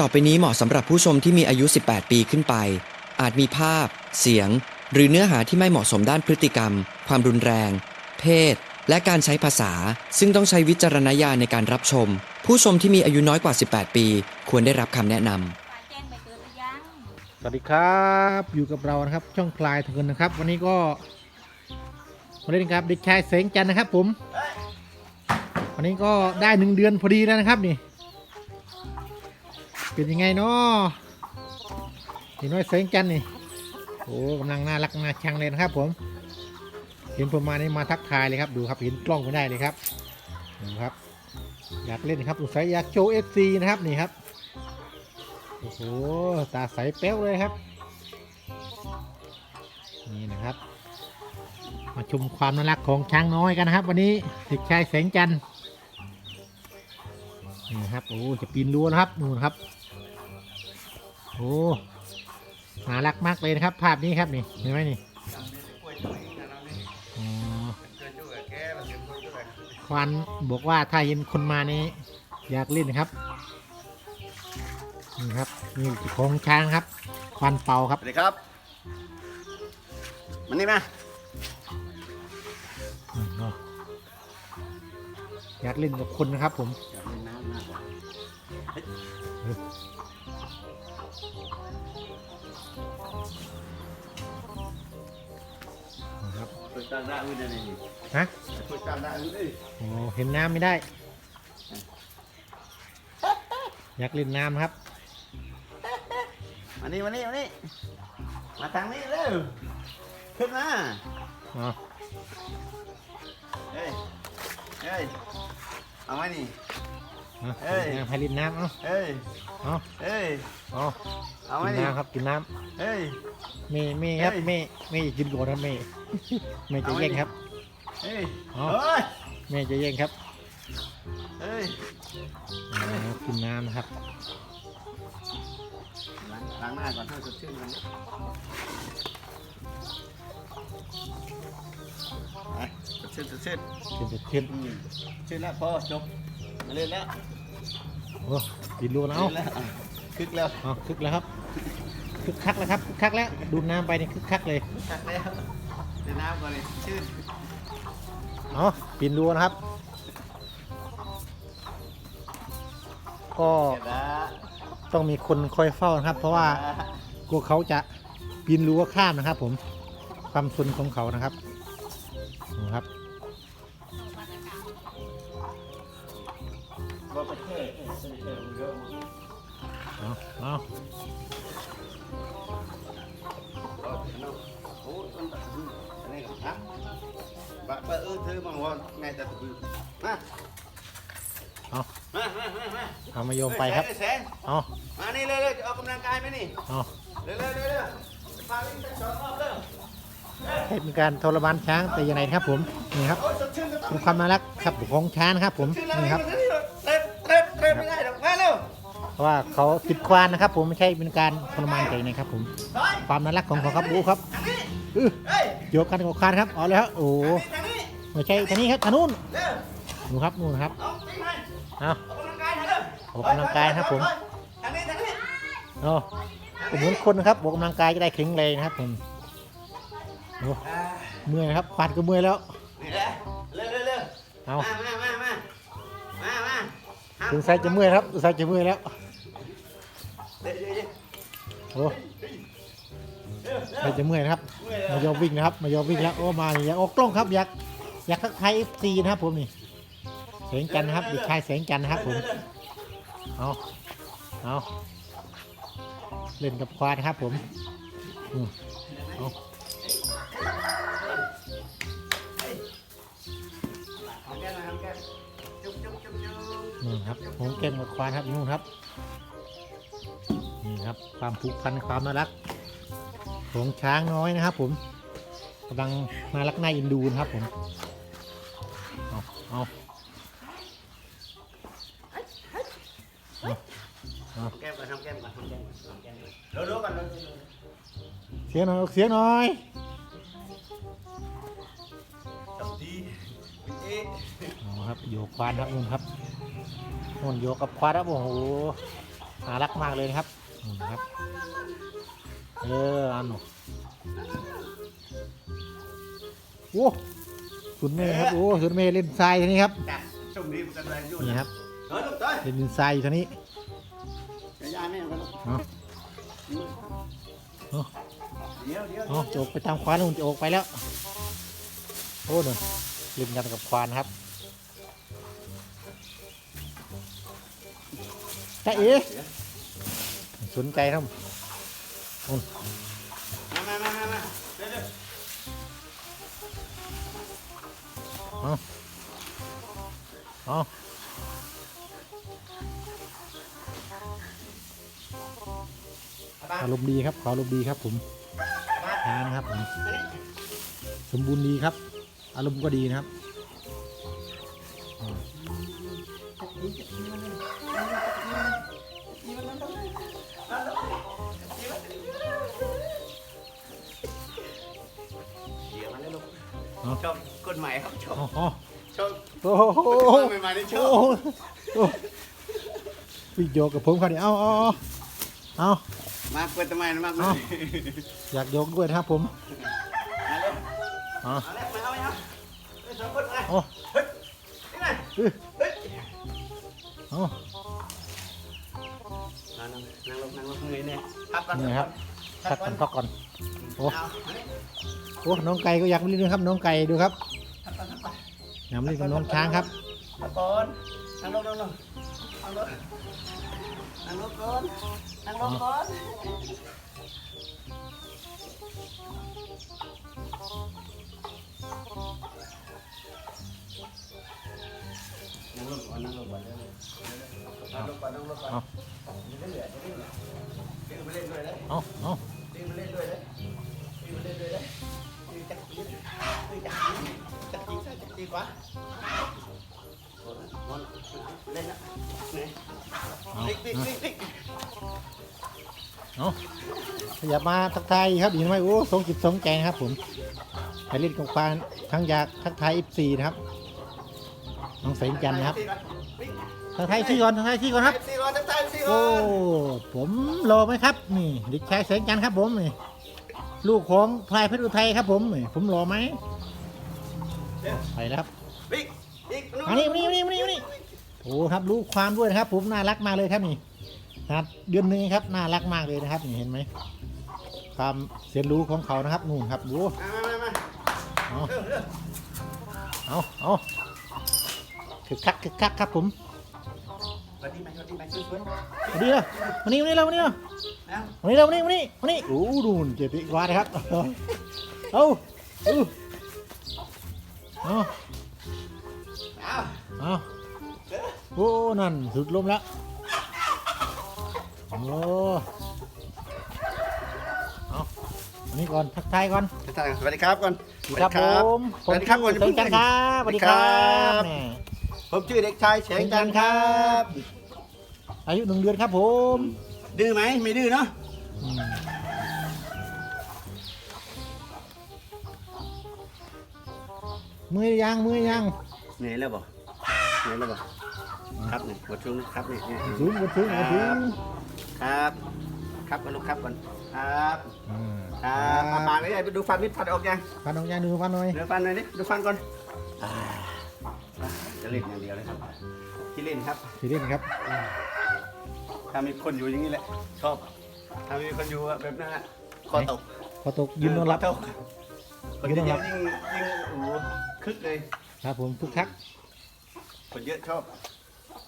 ต่อไปนี้เหมาะสำหรับผู้ชมที่มีอายุ 18 ปีขึ้นไป อาจมีภาพ เสียง หรือเนื้อหาที่ไม่เหมาะสมด้านพฤติกรรม ความรุนแรง เพศ และการใช้ภาษา ซึ่งต้องใช้วิจารณญาณในการรับชม ผู้ชมที่มีอายุน้อยกว่า 18 ปี ควรได้รับคำแนะนำ ปลาแจ้งไปเกิดหรือยังสวัสดีครับอยู่กับเรานะครับช่องพลายทงเงินนะครับ วันนี้ก็มาเล่นครับเด็กชายเสงจันทร์นะครับ ผม วันนี้ก็ได้หนึ่งเดือนพอดีแล้วนะครับนี่ เป็นยังไงเนาะนี่น้อยเสงจันนี่โอ้กำลังน่ารักน่าชังเลยนะครับ ผม เห็นผมมานี่มาทักทายเลยครับ ดูครับเห็นกล้องไม่ได้เลยครับดูครับ อยากเล่นครับสงสัยอยากโชว์เอฟซีนะครับนี่ครับโอ้โหตาใสเป๊วเลยครับ นี่นะครับ มาชมความน่ารักของช้างน้อยกันนะครับ วันนี้เด็กชายแสงจันทร์นี่ครับโอ้จะปีนรั้วนะครับนู่นครับ โอ้น่ารักมากเลยนะครับ ภาพนี้ครับนี่เห็นไหมนี่อ๋อควันบอกว่าถ้าเห็นคนมานี่อยากเล่นนะครับนี่ครับนี่ของช้างครับ ควันเป่าครับสวัสดีครับ มันนี่มาอืมเนาะอยากเล่นกับคนนะครับผมอยากเล่นน้ำมากกว่าเฮ้ยนะ ครับเปิดตาหน้าอื่นได้เลยนี่ฮะเปิดตาหน้าอื่นเลยโอ้เห็นน้ำไม่ได้ อยากเล่นน้ำครับ มานี่มานี่มานี่มาทางนี้เร็วขึ้นมาอ๋อเฮ้ย เฮ้ย เอาไว้นี่ เอาเอ้ยน้ำให้เล่นน้ำเอาเฮ้ยเอาเฮ้ยเอาเอากิไว้นนี่น้ำครับกินน้เฮ้ยำเมย์เมย์ครับเอ้ย เมย์เมย์กินก่อนครับเมย์เมย์จะเอาไว้แย่งครับเฮ้ยเอาเฮ้ยเมย์จะแย่งครับเฮ้ยอ๋อกินน้ำนะครับล้างล้างหน้าก่อนให้สดชื่นกันไปสดชื่นสดชื่นกินจะเข้มอืมชื่อแล้วพอจบมา เล่นแล้วโอ้กินรูนะเอาเล่นแล้วอะคึกแล้วเอาคึกแล้วครับคึกคักแล้วครับคึกคักแล้วดูดน้ำไปนี่คึกคักเลยคักแล้วเล่นน้ำก่อนเลยชื่นเอาปีนรั้วนะครับ ก็เสร็จแล้วต้องมีคนคอยเฝ้านะครับ เพราะว่า กลัวเขาจะปีนรั้วข้ามนะครับ ผมความสนของเขานะครับนะครับ บอกประเทศเออเออเออเอาเอาโอ้ยมันแบบนี้อันนี้ครับบะบะเออเธอมาว่าไงแต่ตื่นมาเอามามามามาเอามายมไปครับเฮ้ยแสงเอามานี่เลยเลยจะออกกำลังกายไหมนี่ เอาเร็วเร็วเร็วเร็วจะพาวิ่งไปสองรอบเร็วเป็นการทรมานช้างแต่ยังไงครับผม นี่ครับ โอ้ยสดชื่นจะต้องเป็นความน่ารักครับของช้างครับผมชื่นแล้วนี่ครับ เพราะว่าเขาติดควานนะครับ ผมไม่ใช่เป็นการทรมานใจนะครับ ผม ความน่ารักของเขาครับโอ้ครับโยกกันกับคานครับเอาเลยครับโอ้ไม่ใช่ทางนี้ครับทางนู้นเร็วนู่นครับนู่นครับเอาออกกำลังกายเถอะเร็วออกกำลังกายครับผมทางนี้เอาผมเหมือนคนนะครับออกกำลังกายจะได้แข็งแรงนะครับผมโอ้เมื่อยนะครับควานก็เมื่อยแล้วเร็วเร็วเร็วเอามามามามามามาสงสัยจะเมื่อยครับสงสัยจะเมื่อยแล้ว เดี๋ยวเดี๋ยวเดี๋ยว โอ้เร็วสงสัยจะเมื่อยนะครับ มายอมวิ่งนะครับ มายอมวิ่งแล้วโอ้มาอยากออกกล้องครับอยากอยากทักทายเอฟซีนะครับผมนี่แสงจันนะครับเด็กชายแสงจันนะครับผมเอาเอาเล่นกับควายครับผมเอานี่ครับผมเก่งกับควายครับนู่นครับ นี่ครับความผูกพันความน่ารัก ของช้างน้อยนะครับ ผมกำลังน่ารักน่าอินดูนะครับผมเอาเอาแก้มก่อนหอมแก้มก่อนหอมแก้มก่อนหอมแก้มก่อนเร็วเร็วก่อนเร็วเร็วเสียหน่อยเสียหน่อยจับดีเอ๊ะเอครับโยกควานครับนู่นครับนู่นโยกกับควานครับโอ้โหน่ารักมากเลยครับ นี่นะครับ เอออันหนูโอ้สุนเมย์ครับโอ้สุนเมย์เล่นทรายทีนี้ครับจ้ะช่วงนี้มันกันแรงอยู่นี่ครับเฮ้ยลูกเต้ยเล่นดินทรายอยู่ทีนี้อย่าย่าแม่มันลูกเนาะเนาะเดี๋ยวเดี๋ยวโอ้จะออกไปตามควานนู่นจะออกไปแล้วโอ้หนูเล่นกันกับควานครับจ้าเอ๋ สนใจครับมามามามามาเดี๋ยวเดี๋ยวเอาอารมณ์ดีครับขออารมณ์ดีครับผมทานนะครับผมสมบูรณ์ดีครับ อารมณ์ก็ดีนะครับ กชอบกฎหมายครับชอบเอาเอาชอบโอ้โหใหม่ๆนี่ชโอ้อบโหโอ้พี่โยกกับผมเขาเนี่ยเอาเอาเอาเอามาเปิดทำไมนะมากเลเอายอยากโยกด้วยนะครับผมมาเร็วเอาเอาเร็วมาเอาไปเอาไปสองคนมาเอานี่ไงอื้อเฮ้ยเอานั่งนั่งนั่งลงนั่งลงเงยเนี่ยพักก่อนนี่ครับ พักก่อนพักก่อนโอ้เอาอันนี้โอ้น้องไก่ก็อยากมาเล่นด้วยครับน้องไก่ดูครับพักก่อนพักก่อนอยากมาเล่นกับน้องช้างครับพักก่อนนั่งลงนั่งลงนั่งลงนั่งลงก่อนนั่งลงก่อนนั่งลงก่อนนั่งลงก่อนเร็วๆนั่งลงก่อนนั่งลงก่อนเอาอย่าได้เหลืออย่า เอาอย่ามาทักทายครับเห็นไหมโอ้สงจิตสงใจนะครับ ผมไปเล่นกับควานทั้งอยากทักทาย F4 นะครับน้องแสงจันทร์นะครับทักทายชื่อก่อนทักทายชื่อก่อนครับสี่ก่อนทักทายสี่ก่โอ้อนผมรอไหมครับ นี่เด็กชายแสงจันทร์ครับ ผมนี่ลูกของพลายเพชรอุทัยครับ ผมนี่ผมรอไหมไปแล้วครับ บิ๊กบิ๊กมานี่มานี่มานี่มานี่มานี่โอ้ครับลูกความด้วยนะครับ ผมน่ารักมากเลยครับนี่ ครับเดือนหนึงครับน่ารักมากเลยนะครับเห็นไหมความเสียนรู้ของเขานะครับนู่นครับดูมามามาเอาเอาเอาคึกคักคึกคักครับผมวันนี้มาวันนี้มาช่วยช่วยมาดีเลยมานี่มานี่เร็วมานี่เร็วนนี่เร็วมานี่มานี่มานี่โอ้ดูนเจ็บปีกว่านะครับเอาเอาเอาเอาเอาเอาโอ้นั่นสุดลมแล้ว โอ้เอาอันนี้ก่อนทักทายก่อนทักทายสวัสดีครับก่อนสวัสดีครับผมสวัสดีครับผมชื่อแสงจันทร์ครับสวัสดีครับแหม่ผมชื่อเด็กชายเสียงจันทร์ครับ อายุหนึ่งเดือนครับผม ดื้อไหมไม่ดื้อเนาะอืมมือยังมือยังเหนื่อยแล้วบ่เหนื่อยแล้วบ่ครับนี่กดช่วงนี้ครับนี่นี่ถึงมาถึงมาถึง ครับ ครับกันลูกครับก่อนครับอ่าครับมาปากเลยไปดูฟันนิดฟันออกยังฟันออกยางดูฟันหน่อยเดี๋ยวฟันหน่อยดิดูฟันก่อนอ่าจะเล่นอย่างเดียวเลยครับที่เล่นครับสีเล่นครับถ้ามีคนอยู่อย่างนี้แหละ ชอบถ้ามีคนอยู่อะแบบนั้นอะคอตกพอตกยืนนอนรับคตกคนยืเยนนอนรัอะบ ๆยิ่งยิ่งโอ้โหคึกเลยครับผมทุกทัก คนเยอะชอบ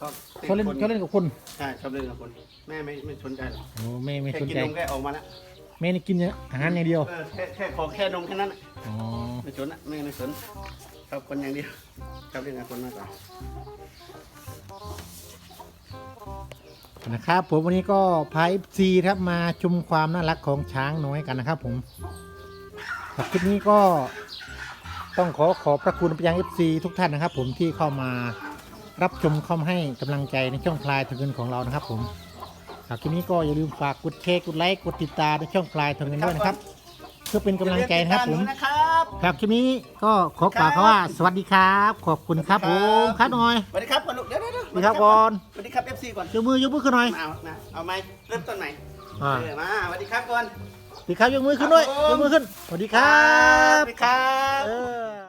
ชอบติดเขาเล่นคนเขาเล่นกับคนใช่ชอบเล่นกับคน แม่ไม่ไม่สนใจหรอกโอ้แม่ไม่แค่สนกินใจนมแค่ออกมาแล้วแม่นี่กินเนี่ยอาหารอย่างเดียวเออแค่แค่ขอแค่นมแค่นั้นอะอ๋อไม่สนอะแม่ไม่สนชอบคนอย่างเดียวชอบเล่นกับคนมากกว่า นะครับผมวันนี้ก็พายซีครับมาชมความน่ารักของช้างน้อยกันนะครับผมครับคลิปนี้ก็ต้องขอขอบพระคุณไปยัง FC ทุกท่านนะครับ ผมที่เข้ามา รับชมเข้ามาให้กำลังใจในช่องคลายทางเงินของเรานะครับ ผมครับคลิปนี้ก็อย่าลืมฝากกดแชร์กดไลค์กดติดตามในช่องคลายทางเงินด้วยนะครับ เพื่อเป็นกำลังใจนะครับผมอย่าลืติดตาหนะครับครับคลิปนี้ก็ขอกล่าวคำว่า สวัสดีครับ ขอบคุณครับผมครับหน่อยสวัสดีครับก่อนลูกเดี๋ยวเดี๋ยวเดี๋ยวดีครับก่อนสวัสดีครับ FC ก่อนยกมือยกมือขึ้นหน่อยมาเอามาเอาไหมเริ่มต้นใหม่อ่าเออมาสวัสดีครับก่อน สวัสดีครับยกมือขึ้นด้วยครับผมยกมือขึ้นสวัสดีครัสบวัสดีครับ เออ